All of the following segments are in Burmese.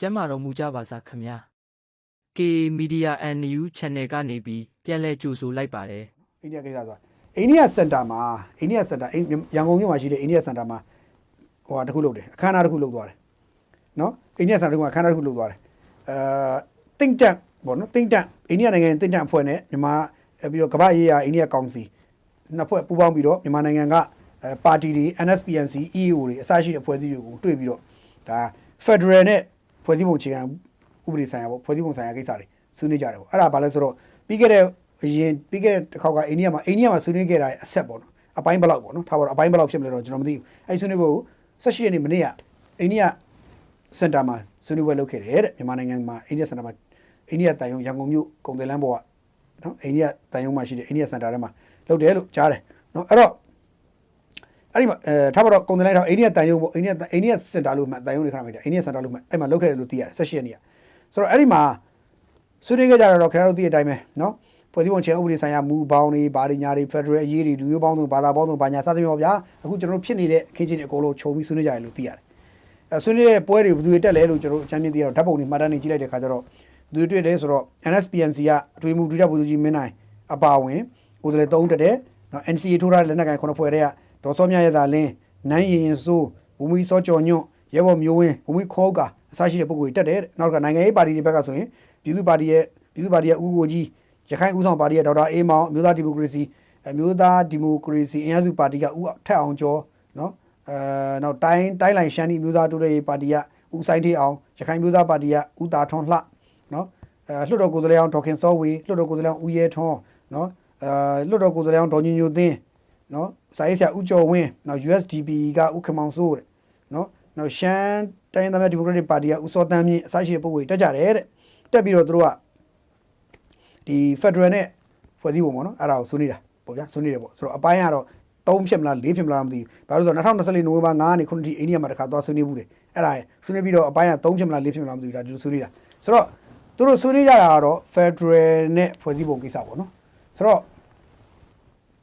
ကျမ်းမာတော်မူကြပါစားခင်ဗျာ K Media and New Channel ကနေပြီးပြန်လည်ကြိုဆိုလိုက်ပါတယ်အိန္ဒိယကိစ္စဆိုတာအိန္ဒိယစင်တာမှာအိန္ဒိယစင်တာရန်ကုန်မြို့မှာရှိတဲ့အိန္ဒိယစင်တာမှာဟိုဟာတစ်ခုလုပ်တယ်အခမ်းအနားတစ်ခုလုပ်သွားတယ်နော်အိန္ဒိယစင်တာကအခမ်းအနားတစ်ခုလုပ်သွားတယ်အဲ think tank ပေါ့နော် think tank အိန္ဒိယနိုင်ငံ think tank အဖွဲ့နဲ့မြန်မာပြီးတော့ကမ္ဘာရေးရာအိန္ဒိယကောင်စီနှစ်ဖွဲ့ပူးပေါင်းပြီးတော့မြန်မာနိုင်ငံကအဲပါတီတွေ NSPNC EAO တွေအစရှိတဲ့ဖွဲ့စည်းတွေကိုတွေ့ပြီးတော့ဒါ Federal နဲ့ ဖွဲ့စည်းပုံအခြေခံဥပဒေဆိုင်ရာပေါ့ဖွဲ့စည်းပုံဆိုင်ရာကိစ္စတွေဆွေးနွေးကြတယ်ပေါ့အဲ့ဒါဘာလဲဆိုတော့ပြီးခဲ့တဲ့အရင်ပြီးခဲ့တဲ့တစ်ခေါက်ကအိန္ဒိယမှာအိန္ဒိယမှာဆွေးနွေးခဲ့တာအဆက်ပေါ့နော်အပိုင်းဘယ်လောက်ပေါ့နော်ထားပါတော့အပိုင်းဘယ်လောက်ဖြစ်မလဲတော့ကျွန်တော်မသိဘူးအဲ့ဆွေးနွေးဖို့18ရက်နေ့မနေ့ကအိန္ဒိယစင်တာမှာဆွေးနွေးပွဲလုပ်ခဲ့တယ်တဲ့မြန်မာနိုင်ငံမှာအိန္ဒိယစင်တာမှာအိန္ဒိယတန်ယုံရန်ကုန်မြို့ကုန်တယ်လမ်းပေါ်ကနော်အိန္ဒိယတန်ယုံမှာရှိတဲ့အိန္ဒိယစင်တာထဲမှာလုပ်တယ်လို့ကြားတယ်နော်အဲ့တော့ အဲ့ဒီမှာအဲထားပါတော့ကုန်တင်လိုက်တော့အိန္ဒိယတန်ယုံပေါ့အိန္ဒိယအိန္ဒိယစင်တာလို့မှတန်ယုံတွေခဏမိတယ်အိန္ဒိယစင်တာလို့မှအဲ့မှာလောက်ခဲ့တယ်လို့သိရတယ်16ရက်နေ့ကဆိုတော့အဲ့ဒီမှာဆွေးနွေးခဲ့ကြတာတော့ခင်ဗျားတို့သိတဲ့အတိုင်းပဲနော်ဖွဲ့စည်းပုံချေဥပဒေဆိုင်ရာမူပေါင်းတွေဘာတွေညာတွေဖက်ဒရယ်အရေးတွေလူမျိုးပေါင်းစုံဘာသာပေါင်းစုံဘာညာစသဖြင့်ပေါ့ဗျာအခုကျွန်တော်တို့ဖြစ်နေတဲ့အခင်းချင်းတွေအကုန်လုံးခြုံပြီးဆွေးနွေးကြရလို့သိရတယ်အဲဆွေးနွေးတဲ့ပွဲတွေဘယ်သူတွေတက်လဲလို့ကျွန်တော်တို့အချမ်းမြင်သိရတော့ဓာတ်ပုံတွေမှတ်တမ်းတွေကြည့်လိုက်တဲ့ခါကျတော့သူတွေ့တယ်ဆိုတော့ NSPNC ကအထွေမှုဒုတိယဗိုလ်ချုပ်ကြီးမင်းနိုင်အပါဝင်ဟိုတလေ၃တက်တယ်နော် NCA ထိုးထားတဲ့လက်နက်ကိုင်ခုနှစ်ဖွဲ့တဲ့က ဒေါ်စောမြရသာလင်းနန်းရင်ရင်စိုးဘူမီစောကျော်ညွန့်ရဲဘော်မျိုးဝင်းဘူမီခေါကအစရှိတဲ့ပုဂ္ဂိုလ်တွေတက်တယ်တဲ့နောက်ကနိုင်ငံရေးပါတီတွေဘက်ကဆိုရင်ပြည်သူ့ပါတီရဲ့ပြည်သူ့ပါတီရဲ့ဦးကိုကြီးရခိုင်ဦးဆောင်ပါတီရဲ့ဒေါက်တာအေးမောင်အမျိုးသားဒီမိုကရေစီအမျိုးသားဒီမိုကရေစီအင်အားစုပါတီကဦးထက်အောင်ကျော်နော်အဲနောက်တိုင်းတိုင်းလိုင်ရှမ်းဒီမျိုးသားတိုးတက်ရေးပါတီကဦးဆိုင်ထေးအောင်ရခိုင်မျိုးသားပါတီကဦးတာထွန်းလှနော်အဲလွှတ်တော်ကိုယ်စားလှယ်အောင်ဒေါက်ခင်စောဝေလွှတ်တော်ကိုယ်စားလှယ်အောင်ဦးရဲထွန်းနော်အဲလွှတ်တော်ကိုယ်စားလှယ်အောင်ဒေါ်ညိုညိုသင်း နော်စာရေးဆရာဦးကျော်ဝင်းနောက် USDP ကဦးခမောင်စိုးတဲ့နော်နောက်ရှမ်းတိုင်းသားများဒီမိုကရက်တစ်ပါတီကဦးစောတန်းမြင့်အစရှိတဲ့ပုဂ္ဂိုလ်တွေတက်ကြတယ်တဲ့တက်ပြီးတော့သူတို့ကဒီ Federal နဲ့ဖွဲ့စည်းပုံပေါ့နော်အဲ့ဒါကိုဆွေးနွေးတာပေါ့ဗျာဆွေးနွေးတယ်ပေါ့ဆိုတော့အပိုင်းကတော့3ဖြစ်မလား4ဖြစ်မလားမသိဘူးဘာလို့ဆိုတော့2024နိုဝင်ဘာ9ရက်နေ့ခုနှစ်ဒီအိန္ဒိယမှာတစ်ခါသွားဆွေးနွေးဘူးတယ်အဲ့ဒါဆွေးနွေးပြီးတော့အပိုင်းက3ဖြစ်မလား4ဖြစ်မလားမသိဘူးဒါဒီလိုဆွေးနွေးတာဆိုတော့သူတို့ဆွေးနွေးကြတာကတော့ Federal နဲ့ဖွဲ့စည်းပုံကိစ္စပေါ့နော်ဆိုတော့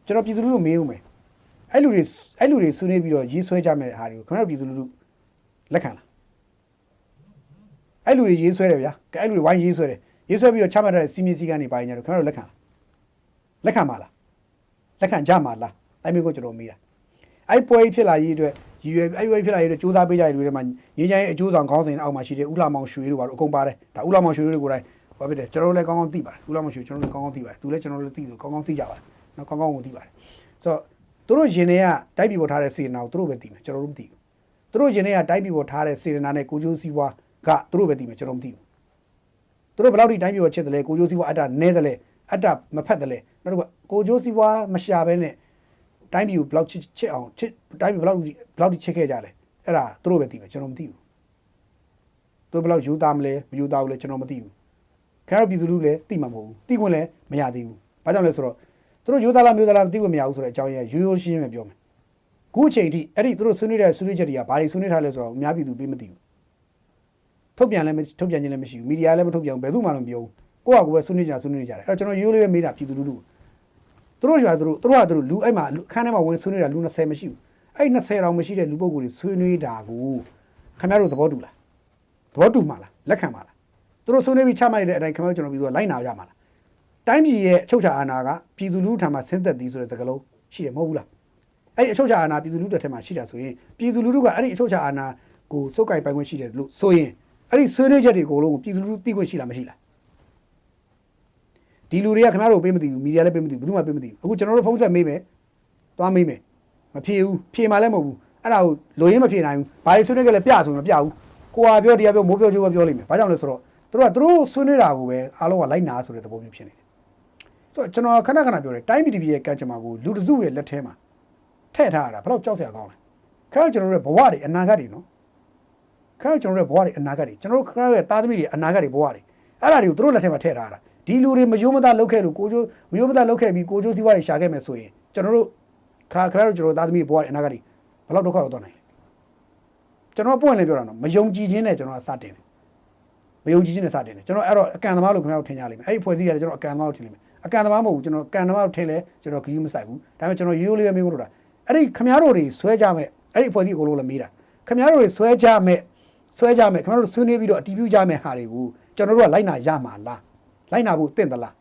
ကျွန်တော်ပြည်သူလူထုမေးဦးမယ်အဲ့လူတွေအဲ့လူတွေဆွေးနွေးပြီးတော့ရေးဆွဲကြမယ်ဟာတွေကိုခင်ဗျားတို့ပြည်သူလူထုလက်ခံလားအဲ့လူတွေရေးဆွဲတယ်ဗျာအဲ့လူတွေဝိုင်းရေးဆွဲတယ်ရေးဆွဲပြီးတော့ချမှတ်တဲ့စီမင်းစည်းကမ်းတွေပါရင်ကြတော့ခင်ဗျားတို့လက်ခံလားလက်ခံပါလားလက်ခံကြမှာလားအဲ့မျိုးကိုကျွန်တော်မေးတာအဲ့ပွဲဖြစ်လာရေးအတွက်ရည်ရွယ်အဲ့ပွဲဖြစ်လာရေးအတွက်စူးစမ်းပေးကြတဲ့လူတွေမှာငင်းချိုင်းအကျိုးဆောင်ခေါင်းစဉ်အောက်မှာရှိတဲ့ဥလာမောင်ရွှေတို့ဘာလို့အကုန်ပါတယ်ဒါဥလာမောင်ရွှေတို့ကိုယ်တိုင်ဘာဖြစ်တယ်ကျွန်တော်တို့လည်းကောင်းကောင်းသိပါတယ်ဥလာမောင်ရွှေကျွန်တော်တို့လည်းကောင်းကောင်းသိပါတယ်သူလည်းကျွန်တော်တို့လည်းသိလို့ကောင်းကောင်းသိကြပါတယ် နော်ကောင်းကောင်းကိုသိပါတယ်ဆိုတော့သူတို့ရင်တွေကတိုက်ပြည်ပေါ်ထားတဲ့စေတနာကိုသူတို့ပဲသိမယ်ကျွန်တော်တို့မသိဘူးသူတို့ရင်တွေကတိုက်ပြည်ပေါ်ထားတဲ့စေတနာနဲ့ကိုကျိုးစည်းဝါးကသူတို့ပဲသိမယ်ကျွန်တော်မသိဘူးသူတို့ဘယ်လောက်ထိတိုင်းပြည်ပေါ်ချစ်တယ်လဲကိုကျိုးစည်းဝါးအတ္တနဲတယ်လဲအတ္တမဖက်တယ်လဲနောက်တစ်ခုကကိုကျိုးစည်းဝါးမရှာဘဲနဲ့တိုင်းပြည်ကိုဘယ်လောက်ချစ်ချစ်အောင်ချစ်တိုင်းပြည်ဘယ်လောက်ဘယ်လောက်ထိချစ်ခဲ့ကြလဲအဲ့ဒါသူတို့ပဲသိမယ်ကျွန်တော်မသိဘူးသူတို့ဘယ်လောက်ယူသားမလဲမယူသားဘူးလဲကျွန်တော်မသိဘူးခင်ဗျားတို့ပြည်သူလူလည်းသိမှာမဟုတ်ဘူးသိခွင့်လည်းမရသေးဘူးဘာကြောင့်လဲဆိုတော့ သူတို့ယူသားလားမယူသားလားမသိခွင့်မရဘူးဆိုတဲ့အကြောင်းရင်းရိုးရိုးရှင်းရှင်းပဲပြောမယ်ခုအချိန်ထိအဲ့ဒီသူတို့ဆွေးနွေးတဲ့ဆွေးနွေးချက်တွေကဘာတွေဆွေးနွေးထားလဲဆိုတော့အများပြည်သူပေးမသိဘူးထုတ်ပြန်လည်းမထုတ်ပြန်ခြင်းလည်းမရှိဘူးမီဒီယာလည်းမထုတ်ပြန်ဘူးဘယ်သူမှမပြောဘူးကိုယ့်ဟာကိုယ်ပဲဆွေးနွေးကြဆွေးနွေးကြတယ်အဲ့တော့ကျွန်တော်ရိုးရိုးလေးပဲမေးတာပြည်သူလူထုသူတို့ရွာသူတို့သူတို့ကသူတို့လူအဲ့မှာအခန်းထဲမှာဝင်ဆွေးနွေးတာလူ20မရှိဘူးအဲ့20တောင်မရှိတဲ့လူပုဂ္ဂိုလ်တွေဆွေးနွေးတာကိုခင်ဗျားတို့သဘောတူလားသဘောတူမှာလားလက်ခံမှာလားသူတို့ဆွေးနွေးပြီးချမှတ်တဲ့အတိုင်းခင်ဗျားတို့ကျွန်တော်ပြည်သူကလိုက်နာရမှာလား တိုင်းပြည်ရဲ့အချုပ်ချာအာဏာကပြည်သူလူထုထံမှာဆင်းသက်သည်ဆိုတဲ့စကားလုံးရှိတယ်မဟုတ်ဘူးလားအဲ့ဒီအချုပ်ချာအာဏာပြည်သူလူထုထက်မှာရှိတာဆိုရင်ပြည်သူလူထုကအဲ့ဒီအချုပ်ချာအာဏာကိုစုပ်ကိုင်ပိုင်ခွင့်ရှိတယ်လို့ဆိုရင်အဲ့ဒီဆွေးနွေးချက်တွေအကုန်လုံးကိုပြည်သူလူထုသိခွင့်ရှိလားမရှိလားဒီလူတွေကခင်ဗျားတို့ပေးမသိဘူးမီဒီယာလည်းပေးမသိဘူးဘယ်သူမှပေးမသိဘူးအခုကျွန်တော်တို့ဖုန်းဆက်မေးမယ်သွားမေးမယ်မဖြေဘူးဖြေမှလည်းမဟုတ်ဘူးအဲ့ဒါကိုလိုရင်းမဖြေနိုင်ဘူးဘာတွေဆွေးနွေးကြလဲပြဆိုရင်မပြဘူးကိုဟာပြောတရားပြောမိုးပြောချိုးပြောလိမ့်မယ်ဘာကြောင့်လဲဆိုတော့သူတို့ကသူတို့ဆွေးနွေးတာကိုပဲအားလုံးကလိုက်နာဆိုတဲ့သဘောမျိုးဖြစ်နေတယ် ဆိုတော့ကျွန်တော်ခဏခဏပြောတယ်တိုင်းပြည်ပြည်ရဲ့ကံကြမ္မာကိုလူတစုရဲ့လက်ထဲမှာထည့်ထားရတာဘယ်တော့ကြောက်စရာကောင်းလဲခင်ဗျားကျွန်တော်တို့ရဲ့ဘဝတွေအနာဂတ်တွေနော်ခင်ဗျားကျွန်တော်တို့ရဲ့ဘဝတွေအနာဂတ်တွေကျွန်တော်တို့ခင်ဗျားရဲ့သားသမီးတွေအနာဂတ်တွေဘဝတွေအဲ့ဒါတွေကိုသူတို့လက်ထဲမှာထည့်ထားရတာဒီလူတွေမယိုးမသားလောက်ခဲ့လို့ကိုကျိုးမယိုးမသားလောက်ခဲ့ပြီးကိုကျိုးစည်းဝါးတွေရှာခဲ့မယ်ဆိုရင်ကျွန်တော်တို့ခါခင်ဗျားတို့ကျွန်တော်တို့သားသမီးတွေဘဝတွေအနာဂတ်တွေဘယ်လောက်ဒုက္ခရောက်သွားနိုင်လဲကျွန်တော်ပွင့်လည်းပြောတာနော်မယုံကြည်ခြင်းနဲ့ကျွန်တော်ကစတင်တယ်မယုံကြည်ခြင်းနဲ့စတင်တယ်ကျွန်တော်အဲ့တော့အကံသမားလို့ခင်ဗျားတို့ထင်ကြလိမ့်မယ်အဲ့ဒီဖွဲ့စည်းရတယ်ကျွန်တော်အကံသမားလို့ထင်လိမ့်မယ် အကံသမားမဟုတ်ဘူးကျွန်တော်ကံသမားလို့ထင်လဲကျွန်တော်ဂရုမစိုက်ဘူးဒါပေမဲ့ကျွန်တော်ရိုးရိုးလေးပဲမင်းတို့တာအဲ့ဒီခင်ဗျားတို့တွေဆွဲကြမဲ့အဲ့ဒီဖွဲ့စည်းအကုန်လုံးလည်းမေးတာခင်ဗျားတို့တွေဆွဲကြမဲ့ဆွဲကြမယ်ခင်ဗျားတို့ဆွေးနွေးပြီးတော့အတီးပြုကြမယ်ဟာတွေကိုကျွန်တော်တို့ကလိုက်နာရမှာလားလိုက်နာဖို့တင့်သလား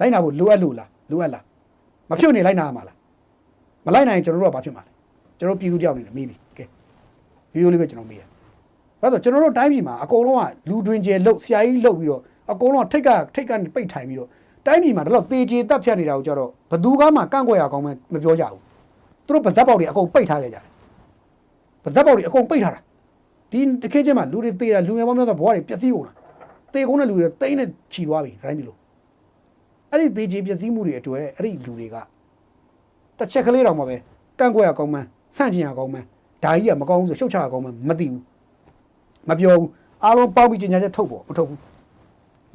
လိုက်နာဖို့လိုအပ်လို့လားလိုအပ်လားမဖြစ်နေလိုက်နာရမှာလားမလိုက်နိုင်ရင်ကျွန်တော်တို့ကဘာဖြစ်မှာလဲကျွန်တော်ပြည်သူတယောက်နေတယ်မေးပြီကဲဗီဒီယိုလေးပဲကျွန်တော်မေးရဘာလို့ကျွန်တော်တို့တိုင်းပြည်မှာအကုန်လုံးကလူတွင်ကျဲလှုပ်ဆရာကြီးလှုပ်ပြီးတော့အကုန်လုံးကထိတ်ကထိတ်ကပိတ်ထိုင်ပြီးတော့ တိုင်းပြည်မှာဒါတော့တေချေတက်ဖြတ်နေတာကိုကြတော့ဘသူကမှကန့်ကွက်ရအောင်မပြောကြဘူးသူတို့ဗဇက်ပေါက်တွေအကုန်ပိတ်ထားခဲ့ကြတယ်ဗဇက်ပေါက်တွေအကုန်ပိတ်ထားတာဒီတခင်းချင်းမှာလူတွေသေတာလူငယ်ပေါင်းများစွာဘဝတွေပျက်စီးကုန်တာသေကုန်တဲ့လူတွေတိမ့်နဲ့ခြီသွားပြီတိုင်းပြီလို့အဲ့ဒီသေချေပျက်စီးမှုတွေအတွေ့အဲ့ဒီလူတွေကတစ်ချက်ကလေးတောင်မှပဲကန့်ကွက်ရကောင်းမှန်းဆန့်ကျင်ရကောင်းမှန်းဒါကြီးကမကောင်းဘူးဆိုရှုတ်ချရကောင်းမှန်းမသိဘူးမပြောဘူးအားလုံးပေါက်ပြီးကျင်ညာချက်ထုတ်ပေါ့မထုတ်ဘူး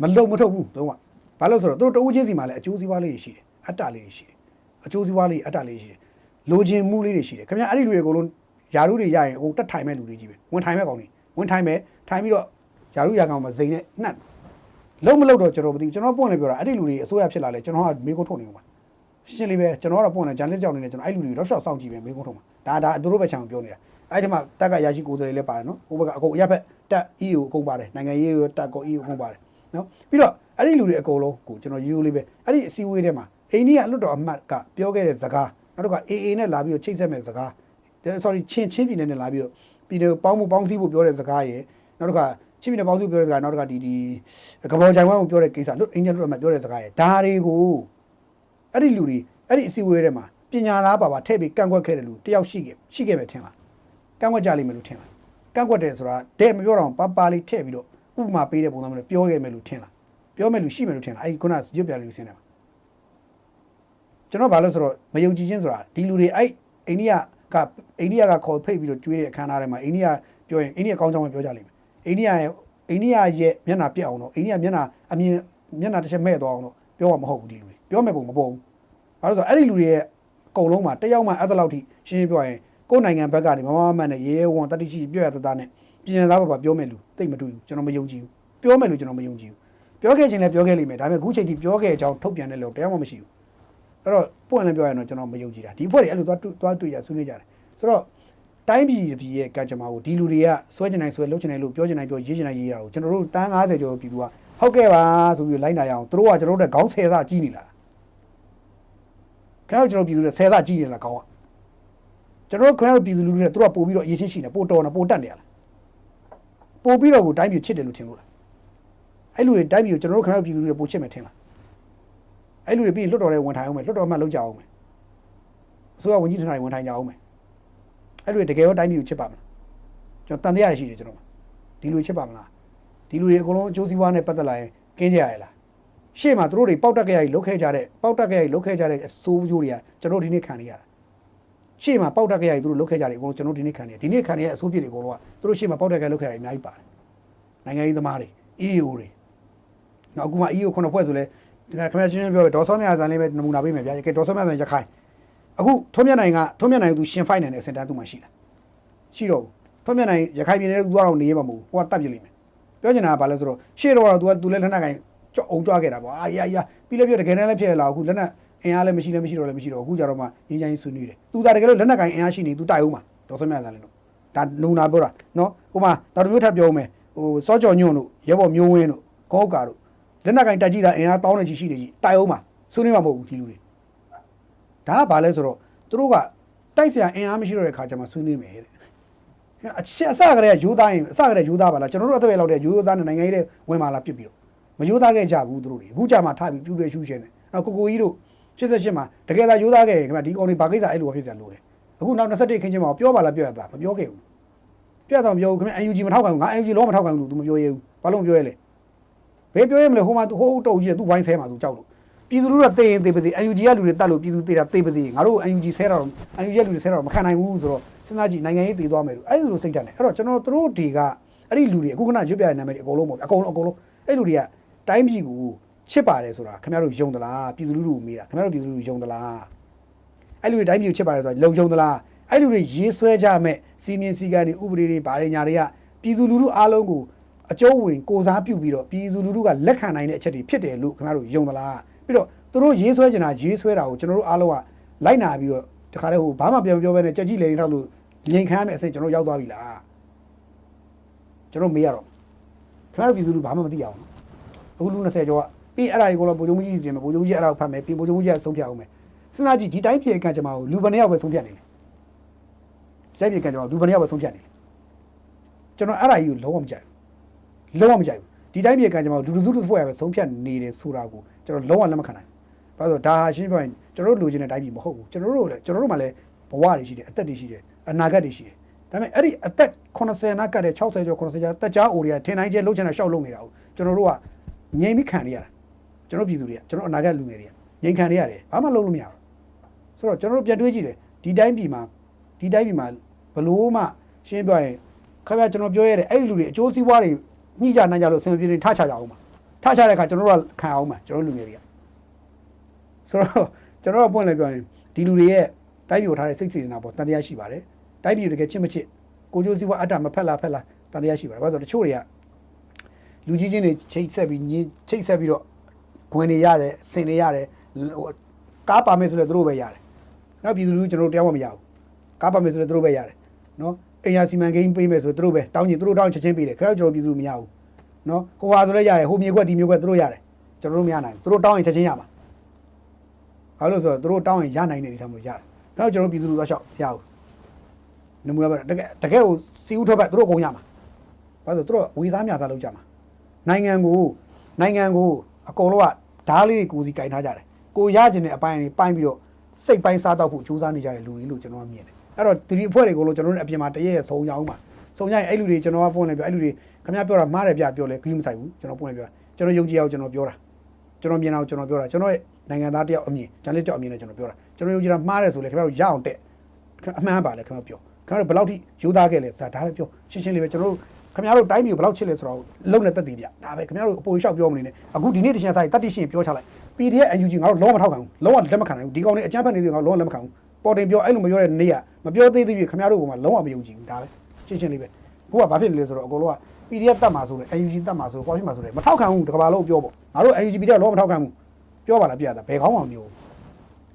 မလုံမထုတ်ဘူးတော့က ဘာလို့ဆိုတော့သူတို့တဦးချင်းစီမှာလည်းအကျိုးစီးပွားလေးတွေရှိတယ်အတ္တလေးတွေရှိတယ်အကျိုးစီးပွားလေးအတ္တလေးရှိတယ်လိုချင်မှုလေးတွေရှိတယ်ခင်ဗျာအဲ့ဒီလူတွေအကုန်လုံးယာရုတွေရရင်အကုန်တက်ထိုင်မဲ့လူတွေကြီးပဲဝင်ထိုင်မဲ့ကောင်တွေဝင်ထိုင်မဲ့ထိုင်ပြီးတော့ယာရုရကောင်မှာဇိန်နဲ့နှက်လုံးမလုံးတော့ကျွန်တော်မသိဘူးကျွန်တော်ပွင့်လေပြောတာအဲ့ဒီလူတွေအစိုးရဖြစ်လာလဲကျွန်တော်ကမေးခွန်းထုတ်နေဦးမှာရှင်းရှင်းလေးပဲကျွန်တော်ကတော့ပွင့်လေဂျန်လစ်ကြောင့်နေတယ်ကျွန်တော်အဲ့လူတွေတော့ရှော့ဆောင်ကြည့်ပဲမေးခွန်းထုတ်မှာဒါဒါသူတို့ပဲချောင်ပြောနေတာအဲ့ဒီမှာတက်ကရရှိကိုယ်စားလှယ်လည်းပါတယ်နော်ဟိုဘက်ကအကုန်အရက်ဖက်တက် EU အကုန်ပါတယ်နိုင်ငံရေးတွေတက်ကော EU အကုန်ပါတယ်နော်ပြီးတော့ အဲ့ဒီလူတွေအကုန်လုံးကိုကျွန်တော်ရိုးရိုးလေးပဲအဲ့ဒီအစည်းအဝေးထဲမှာအိန္ဒိယလွတ်တော်အမတ်ကပြောခဲ့တဲ့စကားနောက်တစ်ခါ AA နဲ့လာပြီးတော့ချိတ်ဆက်မဲ့စကား sorry ချင်းချင်းပြည်နယ်နဲ့လာပြီးတော့ပြည်နယ်ပေါင်းမှုပေါင်းစည်းဖို့ပြောတဲ့စကားရယ်နောက်တစ်ခါချင်းပြည်နယ်ပေါင်းစည်းပြောတဲ့စကားနောက်တစ်ခါဒီဒီကဘောဂျိုင်ဝမ်ကိုပြောတဲ့ကိစ္စလွတ်အင်ဂျင်လွတ်မှာပြောတဲ့စကားရယ်ဒါတွေကိုအဲ့ဒီလူတွေအဲ့ဒီအစည်းအဝေးထဲမှာပညာသားပါပါထည့်ပြီးကန့်ကွက်ခဲ့တဲ့လူတယောက်ရှိခဲ့ရှိခဲ့မယ်ထင်လားကန့်ကွက်ကြလိမ့်မယ်လို့ထင်လားကန့်ကွက်တယ်ဆိုတာတဲ့မပြောတော့ပါပါလေးထည့်ပြီးတော့ဥပမာပေးတဲ့ပုံစံမျိုးပြောခဲ့မယ်လို့ထင်လား ပြောမယ်လို့ရှိမယ်လို့ထင်လားအဲ့ဒီခုနရွတ်ပြလူစင်းတယ်မှာကျွန်တော်ဘာလို့ဆိုတော့မယုံကြည်ခြင်းဆိုတာဒီလူတွေအဲ့အိန္ဒိယကအိန္ဒိယကခေါ်ဖိတ်ပြီးတော့ကျွေးတဲ့အခမ်းအနားထဲမှာအိန္ဒိယပြောရင်အိန္ဒိယကောင်းကြောင်းပဲပြောကြလိမ့်မယ်အိန္ဒိယရဲ့အိန္ဒိယရဲ့မျက်နှာပြက်အောင်တော့အိန္ဒိယမျက်နှာအမြင်မျက်နှာတစ်ချက်မဲ့သွားအောင်တော့ပြောမှာမဟုတ်ဘူးဒီလူတွေပြောမဲ့ပုံမပေါ်ဘူးဘာလို့လဲဆိုတော့အဲ့ဒီလူတွေရဲ့အကုန်လုံးမှာတယောက်မှအဲ့ဒါလောက်ထိရှင်းရှင်းပြောရင်ကိုယ်နိုင်ငံဘက်ကနေမမမတ်နဲ့ရဲရဲဝံတတိရှိပြည့်ရတသားနဲ့ပြည်နယ်သားဘာဘာပြောမဲ့လူတိတ်မတွေ့ဘူးကျွန်တော်မယုံကြည်ဘူးပြောမဲ့လူကျွန်တော်မယုံကြည်ဘူး ပြောခဲ့ခြင်းလည်းပြောခဲ့လိမ့်မယ်ဒါပေမဲ့အခုချိန်ထိပြောခဲ့အကြောင်းထုတ်ပြန်တဲ့လို့တရားမှမရှိဘူးအဲ့တော့ပွင့်လည်းပြောရရင်တော့ကျွန်တော်မယုံကြည်တာဒီဖွဲ့တွေအဲ့လိုသွားသွားတွေ့ရဆွေးနွေးကြတယ်ဆိုတော့တိုင်းပြည်ပြည်ရဲ့ကံကြမ္မာကိုဒီလူတွေကစွဲကျင်နိုင်စွဲလှုပ်ကျင်နိုင်လို့ပြောကျင်နိုင်ပြောရေးကျင်နိုင်ရေးတာကိုကျွန်တော်တို့တန်း90ကျော်ပြည်သူကဟုတ်ကဲ့ပါဆိုပြီးလိုက်နိုင်အောင်သူတို့ကကျွန်တော်တို့တဲ့ခေါင်းဆယ်ဆကြီးနေလာတာခင်ဗျားတို့ကျွန်တော်ပြည်သူတွေဆယ်ဆကြီးနေလာခေါင်းကကျွန်တော်တို့ခင်ဗျားတို့ပြည်သူလူတွေနဲ့သူတို့ကပို့ပြီးတော့အရေးချင်းရှိနေပို့တော်နေပို့တက်နေရလားပို့ပြီးတော့ကိုတိုင်းပြည်ချစ်တယ်လို့ထင်လို့လား အဲ့လူတွေတိုင်းပြည်ကိုကျွန်တော်တို့ခင်ဗျားတို့ပြည်သူတွေပို့ချစ်မယ်ထင်လားအဲ့လူတွေပြီးရင်လွတ်တော်တွေဝင်ထိုင်အောင်မယ်လွတ်တော်မှလောက်ကြအောင်မယ်အစိုးရဝန်ကြီးဌာနတွေဝင်ထိုင်ကြအောင်မယ်အဲ့လိုတကယ်ရောတိုင်းပြည်ကိုချစ်ပါမလားကျွန်တော်တန်တရားရရှိတယ်ကျွန်တော်ဒီလူချစ်ပါမလားဒီလူတွေအကုန်လုံးအကျိုးစီးပွားနဲ့ပတ်သက်လာရင်ကင်းကြရလားရှေ့မှာသူတို့တွေပေါက်တက်ကြရည်လုတ်ခဲ့ကြတဲ့ပေါက်တက်ကြရည်လုတ်ခဲ့ကြတဲ့အဆိုးကျိုးတွေကကျွန်တော်ဒီနေ့ခံနေရတာရှေ့မှာပေါက်တက်ကြရည်သူတို့လုတ်ခဲ့ကြတယ်အကုန်လုံးကျွန်တော်ဒီနေ့ခံနေရဒီနေ့ခံနေရတဲ့အဆိုးပြစ်တွေအကုန်လုံးကသူတို့ရှေ့မှာပေါက်တက်ကြရည်လုတ်ခဲ့ကြတယ်အများကြီးပါတယ်နိုင်ငံရေးသမားတွေ EAO တွေ နော်အခုမှ EO ခုနှစ်ဖွဲ့ဆိုလဲခင်ဗျားချင်းချင်းပြောပဲဒေါ်စောမြဆန်လေးပဲနမူနာပေးမယ်ဗျာကဲဒေါ်စောမြဆန်ရခိုင်အခုထွန်းမြတ်နိုင်ကထွန်းမြတ်နိုင်ကသူရှင်ဖိုက်နိုင်တဲ့အစင်တန်းသူမှရှိလားရှိတော့ထွန်းမြတ်နိုင်ရခိုင်ပြည်နယ်ကသူကတော့နေရမှာမဟုတ်ဟိုကတတ်ပြလိမ့်မယ်ပြောချင်တာကဘာလဲဆိုတော့ရှေ့တော့ကသူကသူလည်းလက်နက်ကင်ကြောက်အောင်ကြွားခဲ့တာပေါ့အာရရပြီးလည်းပြတကယ်နဲ့လည်းဖြစ်ရလားအခုလက်နက်အင်အားလည်းမရှိလည်းမရှိတော့လည်းမရှိတော့အခုကြတော့မှငင်းချင်းဆွနေတယ်သူသာတကယ်လို့လက်နက်ကင်အင်အားရှိနေသူတိုက်အောင်ပါဒေါ်စောမြတ်ဆန်လေးလို့ဒါနူနာပြောတာနော်ဟိုမှာနောက်တစ်မျိုးထပ်ပြောဦးမယ်ဟိုစောကျော်ညွန့်တို့ရဲဘော်မျိုးဝင်းတို့ကောကာတို့ လက်နက်ကင်တက်ကြည့်တာအင်အားတောင်းနေချီရှိနေကြီးတိုက်အောင်မှာဆွေးနွေးမှာမဟုတ်ဘူးဒီလူတွေဒါကဘာလဲဆိုတော့သူတို့ကတိုက်စရာအင်အားမရှိတော့တဲ့ခါကျမှဆွေးနွေးမယ်တဲ့အချက်အစကတည်းကယူသားရင်အစကတည်းကယူသားပါလားကျွန်တော်တို့အသက်ပဲလောက်တဲ့ယူသားနဲ့နိုင်ငံရေးတဲ့ဝင်ပါလားပြစ်ပြီးတော့မယူသားခဲ့ကြဘူးသူတို့တွေအခုကြမှာထားပြီးပြူပြရှူးရှင်တယ်နောက်ကိုကိုကြီးတို့88မှာတကယ်သာယူသားခဲ့ရင်ခင်ဗျဒီကောင်တွေဘာကိစ္စအဲ့လိုဖြစ်စရာလိုတယ်အခုနောက်21ခင်းချင်းမှာပြောပါလားပြောရတာမပြောခဲ့ဘူးပြောတော့မပြောဘူးခင်ဗျ UNG မထောက်ခံဘူးငါ UNG လုံးမထောက်ခံဘူးလို့ तू မပြောရဘူးဘာလို့မပြောရလဲ ဘယ်ပြောရမလဲဟိုမှာဟိုးတုတ်ကြီးက तू ဝိုင်းဆဲမှာ तू ကြောက်လို့ပြည်သူလူတွေကတေးရင်တေးပါစေ UNG ကလူတွေတတ်လို့ပြည်သူတေးတာတေးပါစေငါတို့ UNG ဆဲတာတော့ UNG ကလူတွေဆဲတာတော့မခံနိုင်ဘူးဆိုတော့စဉ်းစားကြည့်နိုင်ငံရေးတည်သွားမယ်လို့အဲ့ဒီလိုစိတ်ဓာတ်နဲ့အဲ့တော့ကျွန်တော်တို့တွေကအဲ့ဒီလူတွေအခုခဏရွတ်ပြတဲ့နာမည်တွေအကုန်လုံးပေါ့အကုန်လုံးအကုန်လုံးအဲ့လူတွေကတိုင်းပြည်ကိုချစ်ပါတယ်ဆိုတာခင်ဗျားတို့ယုံသလားပြည်သူလူထုကိုမေးတာခင်ဗျားတို့ပြည်သူလူထုယုံသလားအဲ့လူတွေတိုင်းပြည်ကိုချစ်ပါတယ်ဆိုတာလုံယုံသလားအဲ့လူတွေရေးဆွဲကြမဲ့စီမင်းစည်းကမ်းတွေဥပဒေတွေဘာတွေညာတွေကပြည်သူလူထုအားလုံးကို အကျုံးဝင်ကိုစားပြုပြီးတော့ပြည်သူလူထုကလက်ခံနိုင်တဲ့အချက်တွေဖြစ်တယ်လို့ခင်ဗျားတို့ယုံသလားပြီးတော့သူတို့ရေးဆွဲကြတာရေးဆွဲတာကိုကျွန်တော်တို့အားလုံးကလိုက်နာပြီးတော့တခါတည်းဟိုဘာမှပြောမပြောဘဲနဲ့ကြက်ကြီးလေနေတော့လို့လင်ခံရမယ့်အဆင့်ကျွန်တော်ရောက်သွားပြီလားကျွန်တော်မေးရတော့ခင်ဗျားတို့ပြည်သူလူဘာမှမသိရအောင်နော်အခုလူ20ကျော်ကပြီးအဲ့ဒါတွေကိုတော့ပုံချုံကြီးစီတယ်မယ်ပုံချုံကြီးအဲ့ဒါကိုဖတ်မယ်ပြီးပုံချုံကြီးကဆုံးဖြတ်အောင်မယ်စဉ်းစားကြည့်ဒီတိုင်းပြေကံကြမ္မာကိုလူဘယ်နှစ်ယောက်ပဲဆုံးဖြတ်နေလဲတိုင်းပြေကံကြမ္မာလူဘယ်နှစ်ယောက်ပဲဆုံးဖြတ်နေလဲကျွန်တော်အဲ့ဒါကြီးကိုလုံးဝမကြိုက်ဘူး လုံးဝမကြိုက်ဘူးဒီတိုင်းပြေကံကြမ္မာကိုလူလူစုတစ်ဖွဲ့ရပဲဆုံးဖြတ်နေတယ်ဆိုတာကိုကျွန်တော်လုံးဝလက်မခံနိုင်ဘူးဘာလို့ဒါဟာရှင်းပြရင်ကျွန်တော်တို့လူချင်းတဲ့တိုင်းပြည်မဟုတ်ဘူးကျွန်တော်တို့လည်းကျွန်တော်တို့မှလည်းဘဝတွေရှိတယ်အသက်တွေရှိတယ်အနာဂတ်တွေရှိတယ်ဒါပေမဲ့အဲ့ဒီအသက်80နာကတဲ့60ကျော်80ကျော်တက်ကြားအိုတွေကထင်တိုင်းကျဲလှုပ်ချင်တာရှောက်လှုပ်နေတာကိုကျွန်တော်တို့ကငြိမ်ပြီးခံနေရတာကျွန်တော်ပြည်သူတွေကကျွန်တော်အနာဂတ်လူငယ်တွေကငြိမ်ခံနေရတယ်ဘာမှလုပ်လို့မရဘူးဆိုတော့ကျွန်တော်တို့ပြန်တွေးကြည့်တယ်ဒီတိုင်းပြည်မှာဒီတိုင်းပြည်မှာဘလို့မှရှင်းပြရင်ခင်ဗျာကျွန်တော်ပြောရတဲ့အဲ့ဒီလူတွေအကျိုးစီးပွားတွေ ညှိကြနိုင်ကြလို့ဆင်ပြေနေထချကြအောင်ပါထချတဲ့အခါကျွန်တော်တို့ကခံအောင်ပါကျွန်တော်လူငယ်တွေကဆိုတော့ကျွန်တော်တို့ပွင့်လည်းပြောရင်ဒီလူတွေရဲ့တိုင်းပြည်ကိုထားတဲ့စိတ်စေတနာပေါ်တန်တရားရှိပါတယ်တိုင်းပြည်ကိုတကယ်ချစ်မချစ်ကိုကျိုးစီးပွားအတ္တမဖက်လားဖက်လားတန်တရားရှိပါတယ်ဘာလို့လဲဆိုတော့တချို့တွေကလူကြီးချင်းတွေချိတ်ဆက်ပြီးညင်းချိတ်ဆက်ပြီးတော့ဂွင်နေရတယ်ဆင်နေရတယ်ဟိုကားပါမယ်ဆိုလည်းသူတို့ပဲရတယ်နောက်ပြည်သူလူထုကျွန်တော်တို့တရားမမရဘူးကားပါမယ်ဆိုလည်းသူတို့ပဲရတယ်နော် အိမ်ယာစီမံကိန်းပေးမယ်ဆိုသူတို့ပဲတောင်းရင်သူတို့တောင်းချက်ချင်းပေးတယ်ခင်ဗျားတို့ကျွန်တော်ပြည်သူလူမရဘူးနော်ဟိုဟာဆိုလည်းရတယ်ဟိုမြေကွက်ဒီမြေကွက်သူတို့ရတယ်ကျွန်တော်တို့မရနိုင်ဘူးသူတို့တောင်းရင်ချက်ချင်းရမှာဘာလို့လဲဆိုတော့သူတို့တောင်းရင်ရနိုင်တယ်ဒီထက်မို့ရတယ်ခင်ဗျားတို့ကျွန်တော်ပြည်သူလူသွားလျှောက်ရအောင်နမူနာပဲတကယ်တကယ်ကိုစီဦးထွက်ပဲသူတို့အကုန်ရမှာဘာလို့လဲဆိုတော့သူတို့ဝေစားမြစားလုပ်ကြမှာနိုင်ငံကိုနိုင်ငံကိုအကုန်လုံးကဓားလေးတွေကိုစီကင်ထားကြတယ်ကိုရကျင်တဲ့အပိုင်းတွေပိုင်းပြီးတော့စိတ်ပိုင်းစားတော့ဖို့ကြိုးစားနေကြတဲ့လူတွေလို့ကျွန်တော်ကမြင်တယ် အဲ့တော့ဒီအဖွဲ့တွေကိုလို့ကျွန်တော်တို့အပြင်မှာတရက်ရက်ဆုံးကြအောင်ပါဆုံးကြရင်အဲ့လူတွေကျွန်တော်ကပွင့်နေပြအဲ့လူတွေခင်ဗျားပြောတာမှားတယ်ပြပြောလဲခရီးမဆိုင်ဘူးကျွန်တော်ပွင့်နေပြကျွန်တော်ယုံကြည်အောင်ကျွန်တော်ပြောတာကျွန်တော်မြင်အောင်ကျွန်တော်ပြောတာကျွန်တော်ရဲ့နိုင်ငံသားတယောက်အမြင်ဂျာနယ်တစ်ယောက်အမြင်နဲ့ကျွန်တော်ပြောတာကျွန်တော်ယုံကြည်တာမှားတယ်ဆိုလေခင်ဗျားတို့ရအောင်တက်အမှန်ပါလေခင်ဗျားပြောခင်ဗျားတို့ဘယ်လောက်ထိယူသားခဲ့လဲဆိုတာဒါပဲပြောရှင်းရှင်းလေးပဲကျွန်တော်တို့ခင်ဗျားတို့တိုင်းပြည်ကိုဘယ်လောက်ချစ်လဲဆိုတော့လုံနဲ့တက်တည်ပြဒါပဲခင်ဗျားတို့အပေါ်လျှောက်ပြောမနေနဲ့အခုဒီနေ့တချင်ဆိုင်တတ်တိရှင်ပြောချလိုက် PDF NUG ငါတို့လုံးဝမထောက်ခံဘူးလုံးဝလက်မခံနိုင်ဘူးဒီကောင်တွေအကြမ်းဖက်နေတယ်ငါတို့လုံးဝလက်မခံဘူး ပေါ်တင်ပြောအဲ့လိုမပြောတဲ့နေ့ကမပြောသေးသေးပြီခင်ဗျားတို့ကမှလုံးဝမယုံကြည်ဘူးဒါပဲရှင်းရှင်းလေးပဲခုကဘာဖြစ်နေလဲဆိုတော့အကုန်လုံးက PDF တတ်မှာဆိုလဲ NUG တတ်မှာဆိုတော့ဟောဖြစ်မှာဆိုလဲမထောက်ခံဘူးတကဘာလုံးပြောပေါ့ငါတို့ NUG PDF လုံးဝမထောက်ခံဘူးပြောပါလားပြရတာဘယ်ကောင်းမှမပြောဘူး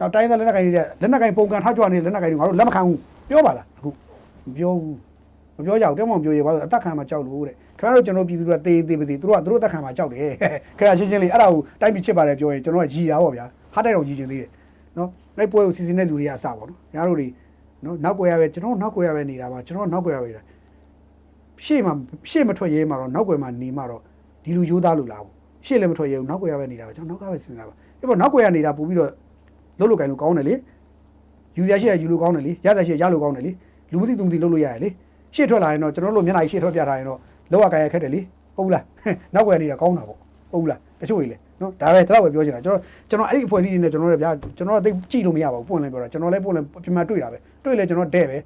နောက်တိုင်းသားလက်နက်ကိုင်တွေလက်နက်ကိုင်ပုံကန်ထားကြွနေတဲ့လက်နက်ကိုင်တွေငါတို့လက်မခံဘူးပြောပါလားအခုမပြောဘူးမပြောကြဘူးတဲမောင်ပြောရပါဆိုအသက်ခံမှာကြောက်လို့တဲ့ခင်ဗျားတို့ကျွန်တော်ပြည်သူတွေကတေးသေးပါစေသူတို့ကသူတို့အသက်ခံမှာကြောက်တယ်ခင်ဗျာရှင်းရှင်းလေးအဲ့ဒါကိုတိုင်းပြည်ချစ်ပါတယ်ပြောရင်ကျွန်တော်ကကြီးတာပေါ့ဗျာဟာတိုက်တော်ကြီးချင်သေးတယ်နော် အဲ့ပွဲကိုစီစဉ်တဲ့လူတွေကအစပေါ့နော်ညာတို့တွေနော်နောက်ွယ်ရပဲကျွန်တော်နောက်ွယ်ရပဲနေတာပါကျွန်တော်နောက်ွယ်ရပဲနေတာရှေ့မှာရှေ့မထွက်ရဲမှာတော့နောက်ွယ်မှာနေမှာတော့ဒီလူရိုးသားလူလားပေါ့ရှေ့လည်းမထွက်ရဲဘူးနောက်ွယ်ရပဲနေတာပါကျွန်တော်နောက်ကပဲစဉ်းစားပါအဲ့ပေါ့နောက်ွယ်ရနေတာပို့ပြီးတော့လုံးလို့ကင်လို့ကောင်းတယ်လေယူရရှိရယူလို့ကောင်းတယ်လေရတဲ့ရှိရရလို့ကောင်းတယ်လေလူမသိသူမသိလုံးလို့ရတယ်လေရှေ့ထွက်လာရင်တော့ကျွန်တော်တို့မျက်နှာကြီးရှေ့ထွက်ပြထားရင်တော့လောကကင်ရခက်တယ်လေဟုတ်လားနောက်ွယ်နေတာကောင်းတာပေါ့ဟုတ်လား တချို့ကြီးလေနော်ဒါပဲတော့ပဲပြောချင်တာကျွန်တော်ကျွန်တော်အဲ့ဒီအဖွဲ့အစည်းတွေနဲ့ကျွန်တော်လည်းဗျာကျွန်တော်သိကြည့်လို့မရပါဘူးပွင့်လည်းပြောတာကျွန်တော်လည်းပွင့်လည်းပြင်မှာတွေ့တာပဲတွေ့လည်းကျွန်တော်တဲ့ပဲ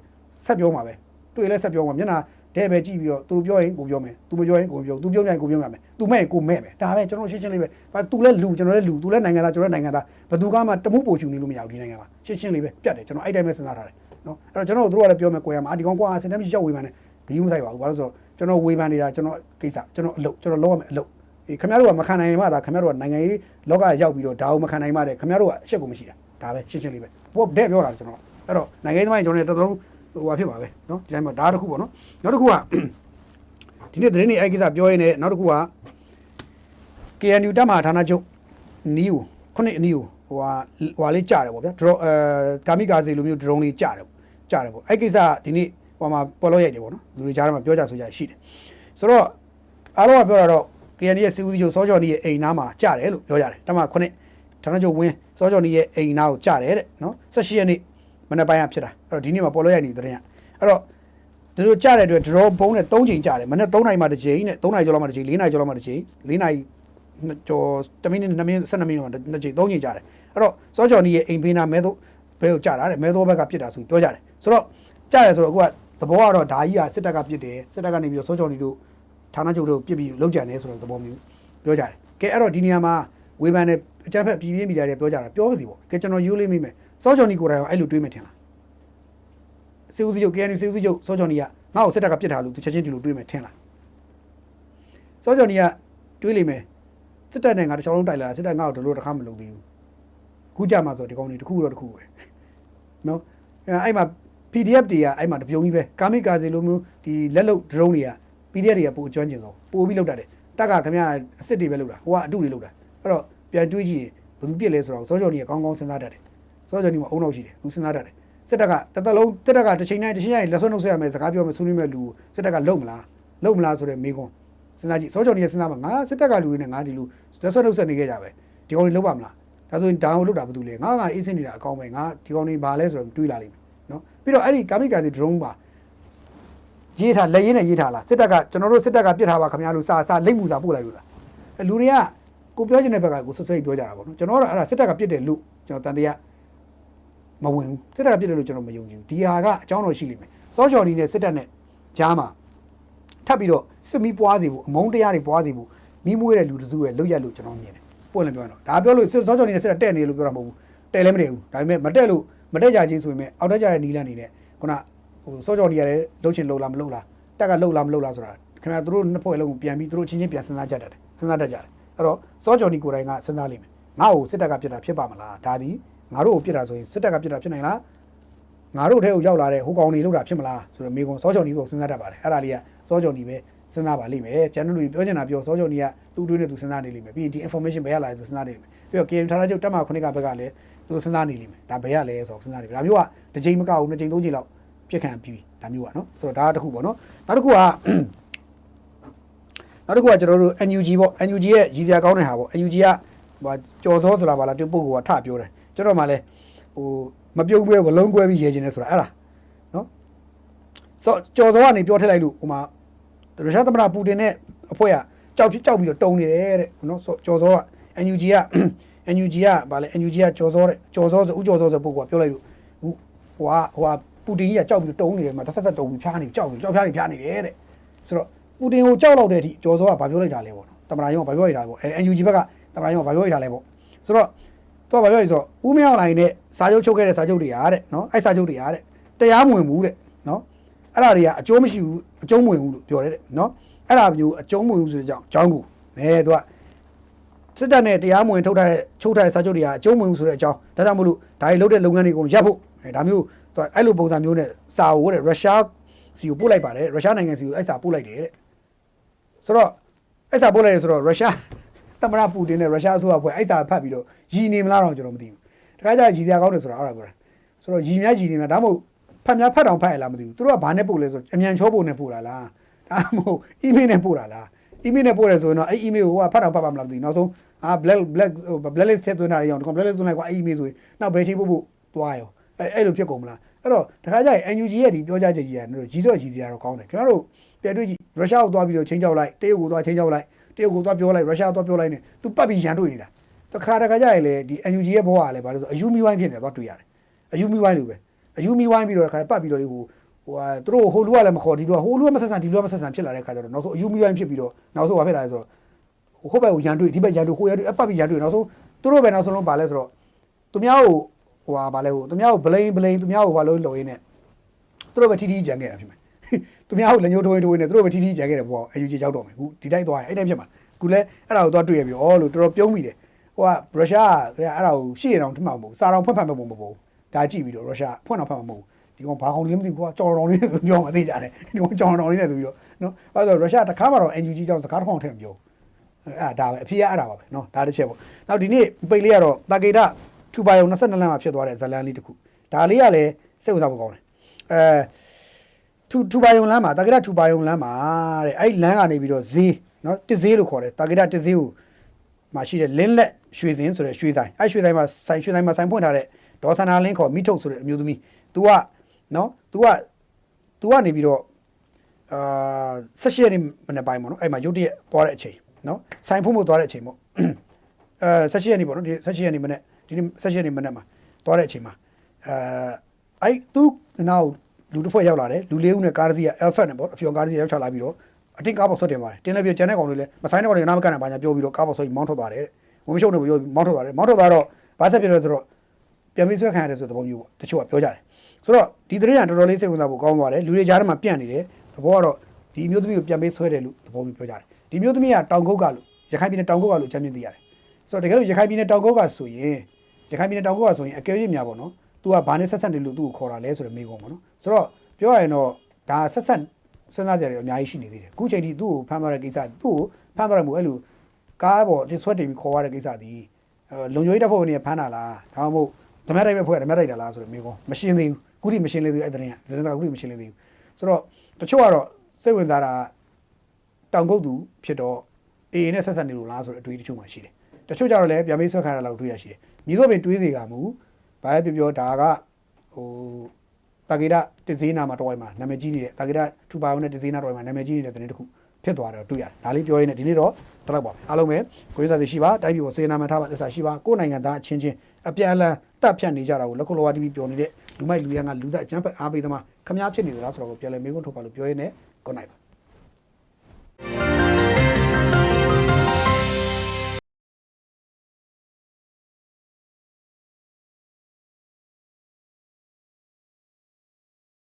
ဆက်ပြောမှာပဲတွေ့လည်းဆက်ပြောမှာမျက်နှာတဲ့ပဲကြည့်ပြီးတော့သူပြောရင်ကိုပြောမယ်သူမပြောရင်ကိုပြောသူပြောရင်ကိုပြောရမယ်သူမဲ့ရင်ကိုမဲ့မယ်ဒါပဲကျွန်တော်ရှင်းရှင်းလေးပဲဘာသူလည်းလူကျွန်တော်လည်းလူသူလည်းနိုင်ငံသားကျွန်တော်လည်းနိုင်ငံသားဘယ်သူကမှတမှုပို့ချူနေလို့မရဘူးဒီနိုင်ငံမှာရှင်းရှင်းလေးပဲပြတ်တယ်ကျွန်တော်အဲ့တိုင်းပဲစဉ်းစားထားတယ်နော်အဲ့တော့ကျွန်တော်တို့ကလည်းပြောမယ်ကိုရမှာအဒီကောင်ကွာစင်တမ်းမရှိရောက်ဝေးမှန်းနဲ့ဂရုမစိုက်ပါဘူးဘာလို့ဆိုတော့ကျွန်တော်ဝေးမှန်းနေတာကျွန်တော်ကိစ္စကျွန်တော်အလုပ်ကျွန်တော်လုပ်ရမယ်အလုပ်အေး ခင်ဗျားတို့ကမခံနိုင်မှသာခင်ဗျားတို့ကနိုင်ငံရေးလောကရောက်ပြီးတော့ဒါအောင်မခံနိုင်မှတဲ့ခင်ဗျားတို့ကအရှက်ကိုမရှိတာဒါပဲရှင်းရှင်းလေးပဲဘောတဲ့ပြောတာကျွန်တော်အဲ့တော့နိုင်ငံရေးသမားကျွန်တော်လည်းတော်တော်ဟိုဟာဖြစ်ပါပဲเนาะဒီတိုင်းမှာဒါတစ်ခုပေါ့နော်နောက်တစ်ခုကဒီနေ့သတင်းတွေအဲ့ကိစ္စပြောရင်းနဲ့နောက်တစ်ခုက KNU တက်မှာဌာနချုပ်နီးကိုခုနှစ်အနီးကိုဟိုဟာဟိုဟာလေးကြားတယ်ပေါ့ဗျာဒရောအဲကာမိကာစီလိုမျိုးဒရုန်းလေးကြားတယ်ကြားတယ်ပေါ့အဲ့ကိစ္စဒီနေ့ဟိုမှာပေါ်လို့ရိုက်တယ်ပေါ့နော်လူတွေကြားထဲမှာပြောကြဆိုကြရှိတယ်ဆိုတော့အားလုံးကပြောတာတော့ KND ရဲ့စီဦးစီးချုပ်စောကျော်နီရဲ့အိမ်နားမှာကြတယ်လို့ပြောကြတယ်တမခုနှစ်ဌာနချုပ်ဝင်းစောကျော်နီရဲ့အိမ်နားကိုကြတယ်တဲ့နော်16ရက်နေ့မနေ့ပိုင်းကဖြစ်တာအဲ့တော့ဒီနေ့မှာပေါ်လို့ရိုက်နေတဲ့တဲ့ရအဲ့တော့သူတို့ကြတဲ့အတွက် draw ဘုံနဲ့3ချိန်ကြတယ်မနေ့3နိုင်မှတစ်ချိန်နဲ့3နိုင်ကျော်လောက်မှတစ်ချိန်4နိုင်ကျော်လောက်မှတစ်ချိန်4နိုင်ကျော်10မိနစ်2မိနစ်12မိနစ်မှတစ်ချိန်3ချိန်ကြတယ်အဲ့တော့စောကျော်နီရဲ့အိမ်ဖေးနာမဲတော့ဘဲကိုကြတာတဲ့မဲတော့ဘက်ကပြစ်တာဆိုပြီးပြောကြတယ်ဆိုတော့ကြတယ်ဆိုတော့အခုကသဘောကတော့ဒါကြီးကစစ်တပ်ကပြစ်တယ်စစ်တပ်ကနေပြီးတော့စောကျော်နီတို့ ဌာနချုပ်တို့ပြစ်ပြီးလောက်ကြံနေဆိုတဲ့သဘောမျိုးပြောကြတယ်။ကဲအဲ့တော့ဒီနေရာမှာဝေဖန်တဲ့အကြမ်းဖက်ပြည်ပြင်းမီဒီယာတွေပြောကြတာပြောပါစီပေါ့။ကဲကျွန်တော်ယူလေးမိမယ်။စောကျော်နီကိုယ်တိုင်ကအဲ့လိုတွေးမယ်ထင်လား။စေဦးစီချုပ် KNU စေဦးစီချုပ်စောကျော်နီကငါ့ကိုစစ်တပ်ကပြစ်ထားလို့သူချက်ချင်းဒီလိုတွေးမယ်ထင်လား။စောကျော်နီကတွေးလိမ့်မယ်။စစ်တပ်နဲ့ငါတစ်ချောင်းလုံးတိုက်လာစစ်တပ်ငါ့ကိုဒီလိုတစ်ခါမလုပ်သေးဘူး။ခုကြမှာဆိုဒီကောင်တွေတစ်ခုတော့တစ်ခုပဲ။နော်။အဲ့အဲ့မှာ PDF တွေကအဲ့မှာတပြုံကြီးပဲကာမိကာစီလိုမျိုးဒီလက်လုတ် drone တွေက PDF တွေကပိုကျွမ်းကျင်ဆုံးပိုပြီးလောက်တတ်တယ်တက်ကခင်ဗျာအစ်စ်တွေပဲလောက်တာဟိုကအတုတွေလောက်တာအဲ့တော့ပြန်တွေးကြည့်ရင်ဘယ်သူပြစ်လဲဆိုတော့စောကြော်ကြီးကကောင်းကောင်းစဉ်းစားတတ်တယ်စောကြော်ကြီးမှာအုံနောက်ရှိတယ်သူစဉ်းစားတတ်တယ်စစ်တပ်ကတစ်သက်လုံးတစ်တက်ကတစ်ချိန်တိုင်းတစ်ချိန်တိုင်းလက်ဆွဲနှုတ်ဆက်ရမယ်စကားပြောမယ်ဆွေးနွေးမယ်လူစစ်တပ်ကလုံမလားလုံမလားဆိုတဲ့မေးခွန်းစဉ်းစားကြည့်စောကြော်ကြီးကစဉ်းစားမှာငါစစ်တပ်ကလူတွေနဲ့ငါဒီလူလက်ဆွဲနှုတ်ဆက်နေခဲ့ကြပဲဒီကောင်တွေလုံပါမလားဒါဆိုရင်ဒါကိုလုတ်တာဘာလို့လဲငါကအေးစင်းနေတာအကောင်းပဲငါဒီကောင်တွေဘာလဲဆိုတော့တွေးလာလိမ့်မယ်နော်ပြီးတော့အဲ့ဒီကာမိကာစီ drone ပါ ရေးထားလက်ရင်းနဲ့ရေးထားလားစစ်တပ်ကကျွန်တော်တို့စစ်တပ်ကပြစ်ထားပါခင်ဗျားလို့စာစာလိမ့်မှုစာပို့လိုက်လို့လားအဲလူတွေကကိုပြောချင်တဲ့ဘက်ကကိုဆွဆွဲပြောကြတာပေါ့နော်ကျွန်တော်ကတော့အဲ့ဒါစစ်တပ်ကပြစ်တယ်လို့ကျွန်တော်တန်တရားမဝင်ဘူးစစ်တပ်ကပြစ်တယ်လို့ကျွန်တော်မယုံကြည်ဘူးဒီဟာကအကြောင်းတော်ရှိလိမ့်မယ်စောချော်ဒီနဲ့စစ်တပ်နဲ့ကြားမှာထပ်ပြီးတော့စစ်မီးပွားစီဖို့အမုန်းတရားတွေပွားစီဖို့မိမွေးတဲ့လူတစုရဲ့လောက်ရလို့ကျွန်တော်မြင်တယ်ပွင့်လည်းပြောရတော့ဒါပြောလို့စောချော်ဒီနဲ့စစ်တပ်တဲ့နေလို့ပြောတာမဟုတ်ဘူးတဲ့လည်းမတဲ့ဘူးဒါပေမဲ့မတက်လို့မတက်ကြချင်းဆိုရင်မဲ့အောက်တက်ကြတဲ့နီးလန်းနေနဲ့ခုန ဟိုစောချော်ဒီကလည်းလှုပ်ချင်လှုပ်လားမလှုပ်လားတက်ကလှုပ်လားမလှုပ်လားဆိုတာခင်ဗျားတို့နှစ်ဖွဲ့လုံးကိုပြန်ပြီးတို့ချင်းချင်းပြန်စဉ်းစားကြတတ်တယ်စဉ်းစားတတ်ကြတယ်အဲ့တော့စောကြော်နီကိုယ်တိုင်ကစဉ်းစားလိမ့်မယ်ငါ့ကိုစစ်တပ်ကပြစ်တာဖြစ်ပါမလားဒါသည်ငါတို့ကိုပြစ်တာဆိုရင်စစ်တပ်ကပြစ်တာဖြစ်နိုင်လားငါတို့ထဲကိုရောက်လာတဲ့ဟိုကောင်တွေလှုပ်တာဖြစ်မလားဆိုတော့မိကုံစောကြော်နီကိုစဉ်းစားတတ်ပါတယ်အဲ့ဒါလေးကစောကြော်နီပဲစဉ်းစားပါလိမ့်မယ်ကျန်တဲ့လူတွေပြောချင်တာပြောစောကြော်နီကသူ့အတွင်းနဲ့သူစဉ်းစားနေလိမ့်မယ်ပြီးရင်ဒီ information ဘယ်ရလာလဲသူစဉ်းစားနေလိမ့်မယ်ပြီးတော့ KM ဌာနချုပ်တက်မခုနှစ်ကဘက်ကလည်းသူစဉ်းစားနေလိမ့်မယ်ဒါဘယ်ရလဲဆိုတော့စဉ်းစားနေပြီဒါမျိုးကတစ်ချိန်မကဘူးနှစ်ချိန်သုံးချိန်လောက် ပြစ်ခံပြီးပြီဒါမျိုးကနော်ဆိုတော့ဒါကတစ်ခုပေါ့နော်နောက်တစ်ခုကနောက်တစ်ခုကကျွန်တော်တို့ NUG ပေါ့ NUG ရဲ့ရည်စရာကောင်းတဲ့ဟာပေါ့ NUG ကဟိုကြော်စောဆိုတာပါလားတူပုဂ္ဂိုလ်ကထပြောတယ်ကျွန်တော်မှလည်းဟိုမပြုတ်ပွဲဝလုံးကွဲပြီးရဲခြင်းလဲဆိုတာအဲ့ဒါနော်ဆိုကြော်စောကနေပြောထည့်လိုက်လို့ဟိုမှာရုရှားသမ္မတပူတင်နဲ့အဖွဲ့ကကြောက်ဖြစ်ကြောက်ပြီးတော့တုံနေတယ်တဲ့နော်ဆိုကြော်စောက NUG က NUG ကဗာလဲ NUG ကကြော်စောတဲ့ကြော်စောဆိုဥကြော်စောဆိုပုဂ္ဂိုလ်ကပြောလိုက်လို့ဟိုဟိုကဟိုက ပူတင်ကြီးကကြောက်ပြီးတုံနေတယ်မှာတစ်ဆက်ဆက်တုံပြီးဖျားနေကြောက်ပြီးကြောက်ဖျားနေဖျားနေတယ်တဲ့ဆိုတော့ပူတင်ကိုကြောက်လောက်တဲ့အထိကျော်စောကဘာပြောလိုက်တာလဲပေါ့နော်တမနာယုံကဘာပြောလိုက်တာလဲပေါ့အဲ NUG ဘက်ကတမနာယုံကဘာပြောလိုက်တာလဲပေါ့ဆိုတော့သူကဘာပြောလဲဆိုတော့ဦးမြောက်လိုင်းနဲ့စာချုပ်ချုပ်ခဲ့တဲ့စာချုပ်တွေအားတဲ့နော်အဲ့စာချုပ်တွေအားတဲ့တရားမဝင်ဘူးတဲ့နော်အဲ့ဒါတွေကအကျိုးမရှိဘူးအကျုံးမဝင်ဘူးလို့ပြောတယ်တဲ့နော်အဲ့ဒါမျိုးအကျုံးမဝင်ဘူးဆိုတဲ့အကြောင်းအကြောင်းကိုအဲသူကစစ်တပ်နဲ့တရားမဝင်ထုတ်ထားတဲ့ချုပ်ထားတဲ့စာချုပ်တွေကအကျုံးမဝင်ဘူးဆိုတဲ့အကြောင်းဒါကြောင့်မလို့ဒါတွေလုပ်တဲ့လုပ်ငန်းတွေအကုန်ရပ်ဖို့အဲဒါမျိုး သူကအဲ့လိုပုံစံမျိုးနဲ့စာဝတ်တဲ့ရုရှားစီကိုပို့လိုက်ပါတယ်ရုရှားနိုင်ငံစီကိုအဲ့စာပို့လိုက်တယ်တဲ့ဆိုတော့အဲ့စာပို့လိုက်ရဆိုတော့ရုရှားသမ္မတပူတင်နဲ့ရုရှားအစိုးရဖွဲ့အဲ့စာဖတ်ပြီးတော့ရည်နေမလားတော့ကျွန်တော်မသိဘူးတခါကျရည်စရာကောင်းတယ်ဆိုတာအဲ့ဒါပြောတာဆိုတော့ရည်များရည်နေမှာဒါမှမဟုတ်ဖတ်များဖတ်တောင်ဖတ်ရလားမသိဘူးသူတို့ကဘာနဲ့ပို့လဲဆိုတော့အမြန်ချောပို့နဲ့ပို့တာလားဒါမှမဟုတ် email နဲ့ပို့တာလား email နဲ့ပို့ရဲဆိုရင်တော့အဲ့ email ကိုကဖတ်တောင်ဖတ်ပါမလားမသိဘူးနောက်ဆုံးအာ black black blacklist ထည့်သွင်းတာတွေအောင်ဒီကောင် blacklist သွင်းလိုက်ကွာအဲ့ email ဆိုရင်နောက်ဘယ်ချိန်ပို့ဖို့သွားရော အဲ့အဲ့လိုဖြစ်ကုန်မလားအဲ့တော့တခါကျရင် NUG ရဲ့ဒီပြောကြားချက်ကြီးကတော့ကြီးတော့ကြီးစရာတော့ကောင်းတယ်ခင်ဗျားတို့ပြန်တွေ့ကြည့်ရုရှားကိုသွားပြီးတော့ချင်းချောက်လိုက်တရုတ်ကိုသွားချင်းချောက်လိုက်တရုတ်ကိုသွားပြောလိုက်ရုရှားသွားပြောလိုက်နေသူပတ်ပြီးရန်တွေ့နေတာတခါတခါကြရင်လေဒီ NUG ရဲ့ဘောကလည်းဘာလို့ဆိုအယူမီဝိုင်းဖြစ်နေသွားတွေ့ရတယ်အယူမီဝိုင်းလိုပဲအယူမီဝိုင်းပြီးတော့တခါပတ်ပြီးတော့လေဟိုဟိုဟာသူတို့ဟိုလူကလည်းမခေါ်ဒီလူကဟိုလူကမဆက်ဆံဒီလူကမဆက်ဆံဖြစ်လာတဲ့ခါကျတော့နောက်ဆုံးအယူမီဝိုင်းဖြစ်ပြီးတော့နောက်ဆုံးဘာဖြစ်လာလဲဆိုတော့ဟိုဘက်ကိုရန်တွေ့ဒီဘက်ရန်တွေ့ဟိုရန်တွေ့အပတ်ပြီးရန်တွေ့နောက်ဆုံးသူတို့ပဲနောက်ဆုံးလုံးပါလဲဆိုတော့သူများကို ဟိုဟာဗာလဲဟိုသူများကိုဘလိန်ဘလိန်သူများကိုဘာလို့လုံရင်းနဲ့သူတို့ပဲထီထီကြံခဲ့တာဖြစ်မယ်သူများကိုလက်ညှိုးထိုးထိုးနေသူတို့ပဲထီထီကြံခဲ့တယ်ပေါ့အယူကြီးရောက်တော့မယ်ခုဒီတိုက်သွားရင်အဲ့တိုင်းဖြစ်မှာခုလဲအဲ့ဒါကိုသွားတွေ့ရပြီဩလို့တော်တော်ပြုံးမိတယ်ဟိုကရုရှားကအဲ့ဒါကိုရှေ့တောင်ထမှမဟုတ်စာတောင်ဖွင့်ဖတ်မဲ့ပုံမဟုတ်ဘူးဒါကြည့်ပြီးတော့ရုရှားဖွင့်တော့ဖတ်မှာမဟုတ်ဘူးဒီကောင်ဘာကောင်လေးမသိဘူးကွာကြော်တော်လေးနဲ့သူပြောမှသိကြတယ်ဒီကောင်ကြော်တော်လေးနဲ့သူပြောနော်အဲ့တော့ရုရှားတခါမှတော့ NUG ကြောင့်စကားတစ်ခေါက်ထည့်မပြောအဲ့ဒါပဲအဖေကအဲ့ဒါပါပဲနော်ဒါတစ်ချက်ပေါ့နောက်ဒီနေ့ပိတ်လေးကတော့တာကေတာ ထူပါယုံ22လမ်းမှာဖြစ်သွားတဲ့ဇလန်လေးတစ်ခုဒါလေးကလည်းစိတ်ဝင်စားဖို့ကောင်းတယ်အဲ ထူထူပါယုံလမ်းမှာတာဂရထူပါယုံလမ်းမှာတဲ့အဲ့ဒီလမ်းကနေပြီးတော့ဈေးနော်တစ်ဈေးလို့ခေါ်တယ်တာဂရတစ်ဈေးကိုမှာရှိတဲ့လင်းလက်ရွှေစင်ဆိုတဲ့ရွှေဆိုင်အဲ့ရွှေဆိုင်မှာဆိုင်ရွှေဆိုင်မှာဆိုင်ဖွင့်ထားတဲ့ဒေါ်ဆန္ဒလင်းခေါ်မိထုတ်ဆိုတဲ့အမျိုးသမီး तू ကနော် तू က तू ကနေပြီးတော့အာဆက်ရှိရနေမနေ့ပိုင်းပေါ့နော်အဲ့မှာရုတ်တရက်သွားတဲ့အချိန်နော်ဆိုင်ဖွင့်ဖို့သွားတဲ့အချိန်ပေါ့အဲဆက်ရှိရနေပေါ့နော်ဒီဆက်ရှိရနေမနေ့ ဒီနေ့ဆက်ရှိရနေမနေ့မှာသွားတဲ့အချိန်မှာအဲအဲ့ तू နောက်လူတစ်ဖွဲ့ရောက်လာတယ်လူလေးဦးနဲ့ကားတစ်စီးက Alpha နဲ့ပေါ့အဖြော်ကားတစ်စီးရောက်ချလာပြီးတော့အတင်းကားပေါ်ဆွတ်တင်ပါတယ်တင်းလည်းပြကျန်တဲ့ကောင်တွေလည်းမဆိုင်တဲ့ကောင်တွေကနားမကန်တဲ့ဘာညာပြောပြီးတော့ကားပေါ်ဆွတ်ပြီးမောင်းထွက်သွားတယ်တဲ့ဝင်မရှုပ်နေပြောပြီးမောင်းထွက်သွားတယ်မောင်းထွက်သွားတော့ဘာဆက်ဖြစ်လဲဆိုတော့ပြန်ပြီးဆွဲခံရတယ်ဆိုတဲ့သဘောမျိုးပေါ့တချို့ကပြောကြတယ်ဆိုတော့ဒီသတင်းကတော်တော်လေးစိတ်ဝင်စားဖို့ကောင်းသွားတယ်လူတွေကြားထဲမှာပြန့်နေတယ်သဘောကတော့ဒီမျိုးသမီးကိုပြန်ပြီးဆွဲတယ်လို့သဘောမျိုးပြောကြတယ်ဒီမျိုးသမီးကတောင်ကုတ်ကလို့ရခိုင်ပြည်နယ်တောင်ကုတ်ကလို့အကြမ်းမြင်သိရတယ်ဆိုတော့တကယ်လို့ရခိုင်ပြည်နယ်တောင်ကုတ်ကဆိုရင် ရခိုင်ပြည်နယ်တောင်ကုတ်ကဆိုရင်အကယ်၍များပေါ့နော် तू ကဘာနဲ့ဆက်ဆက်နေလို့သူ့ကိုခေါ်တာလဲဆိုတဲ့မေးခွန်းပေါ့နော်ဆိုတော့ပြောရရင်တော့ဒါဆက်ဆက်စဉ်းစားကြရတယ်အများကြီးရှိနေသေးတယ်အခုချိန်ထိသူ့ကိုဖမ်းသွားတဲ့ကိစ္စသူ့ကိုဖမ်းသွားတယ်မို့အဲ့လိုကားပေါ်ဒီဆွတ်တင်ပြီးခေါ်ရတဲ့ကိစ္စဒီလုံခြုံရေးတပ်ဖွဲ့ဝင်တွေဖမ်းတာလားဒါမှမဟုတ်ဓမ္မတိုက်ပဲဖွဲ့ဓမ္မတိုက်တာလားဆိုတော့မျိုးကောမရှင်းသေးဘူးအခုထိမရှင်းသေးဘူးအဲ့တဲ့ရင်သတင်းစာအခုထိမရှင်းသေးဘူးဆိုတော့တချို့ကတော့စိတ်ဝင်စားတာတောင်ကုတ်သူဖြစ်တော့အေအေနဲ့ဆက်ဆက်နေလို့လားဆိုတော့အတွေးတချို့မှရှိတယ် တချို့ကြတော့လည်းဗျာမေးဆွဲခါရလောက်တွေးရရှိတယ်မြေသောပင်တွေးစေကမူဘာပဲပြောပြောဒါကဟိုတာဂေရတဈေးနာမှာတော့မှာနာမည်ကြီးနေတဲ့တာဂေရထူပါအောင်နဲ့တဈေးနာတော့မှာနာမည်ကြီးနေတဲ့တဲ့တစ်ခုဖြစ်သွားတယ်တွေ့ရတယ်ဒါလေးပြောရင်းနဲ့ဒီနေ့တော့တလောက်ပါအားလုံးပဲကိုရင်းစားစီရှိပါတိုက်ပြည်ကိုစေနာမှထားပါသစ္စာရှိပါကိုယ်နိုင်ငံသားအချင်းချင်းအပြန်အလှန်တပ်ဖြတ်နေကြတာကိုလက်ခုလောဝတီဗီပြောနေတဲ့လူမိုက်လူရန်ကလူသားအကျန်းဖက်အားပေးသမားခမားဖြစ်နေသလားဆိုတော့ကိုပြန်လဲမေးခွန်းထုတ်ပါလို့ပြောရင်းနဲ့ good night ပါ